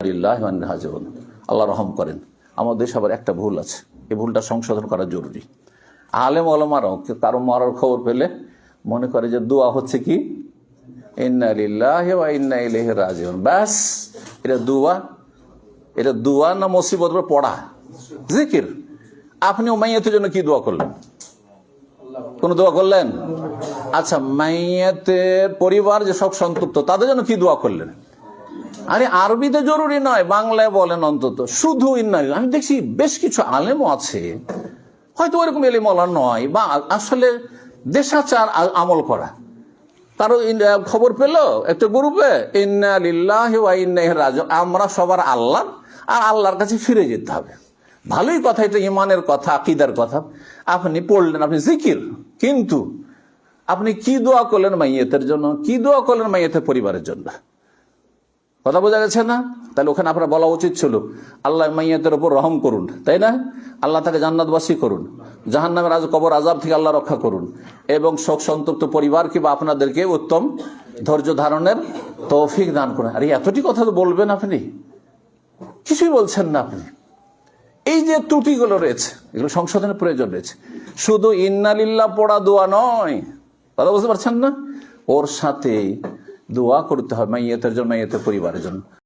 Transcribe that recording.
আল্লাহ রহম করেন। আমাদের সবার একটা ভুল আছে। এই ভুলটা সংশোধন করা জরুরি। আলেম আলমারাও কারও মরার খবর পেলে মনে করে যে দোয়া হচ্ছে কি? রাজিউন। ব্যাস, এটা দুয়া। এটা দুয়া না মুসিবত পড়া? জিকির। আপনি মাইয়াতের জন্য কি দোয়া করলেন? কোন দোয়া করলেন? আচ্ছা মাইয়াতের পরিবার যে সব সন্তুপ্ত তাদের জন্য কি দোয়া করলেন? আরে আরবিতে জরুরি নয়, বাংলায় বলেন অন্তত। শুধু ইন্নারি আমি দেখছি বেশ কিছু আলেমও আছে, হয়তো ওইরকম এলিমলা নয়, বা আসলে দেশাচার আমল করা। ইন- খবর পেল, একটা গ্রুপে, ইন্না লিল্লাহি ওয়া ইন্না ইলাইহি আমরা সবার আল্লাহ, আর আল্লাহর কাছে ফিরে যেতে হবে। ভালোই কথা, এটা ইমানের কথা, আকিদার কথা। আপনি পড়লেন, আপনি জিকির, কিন্তু আপনি কি দোয়া করলেন মাইয়েতের জন্য? কি দোয়া করলেন মাইয়েতের পরিবারের জন্য? কথা বোঝা গেছে না? তাহলে ওখানে আপনার বলা উচিত ছিল, আল্লাহ মাইয়াতের উপর রহম করুন, তাই না? আল্লাহ তাকে জান্নাতবাসী করুন জাহান নামের আজ কবর আজাব থেকে আল্লাহ রক্ষা করুন, এবং শোক সন্তপ্ত পরিবারকে বা আপনাদেরকে উত্তম ধৈর্য ধারণের তৌফিক দান করুন। আরে, এতটি কথা তো বলবেন আপনি? কিছুই বলছেন না আপনি। এই যে ত্রুটিগুলো রয়েছে, এগুলো সংশোধনের প্রয়োজন রয়েছে। শুধু ইন্নালিল্লাহ পড়া দোয়া নয়, কথা বুঝতে পারছেন না? ওর সাথে দোয়া করতে হয় মাইয়াতের জন্য মাইয়াতের পরিবারের জন্য।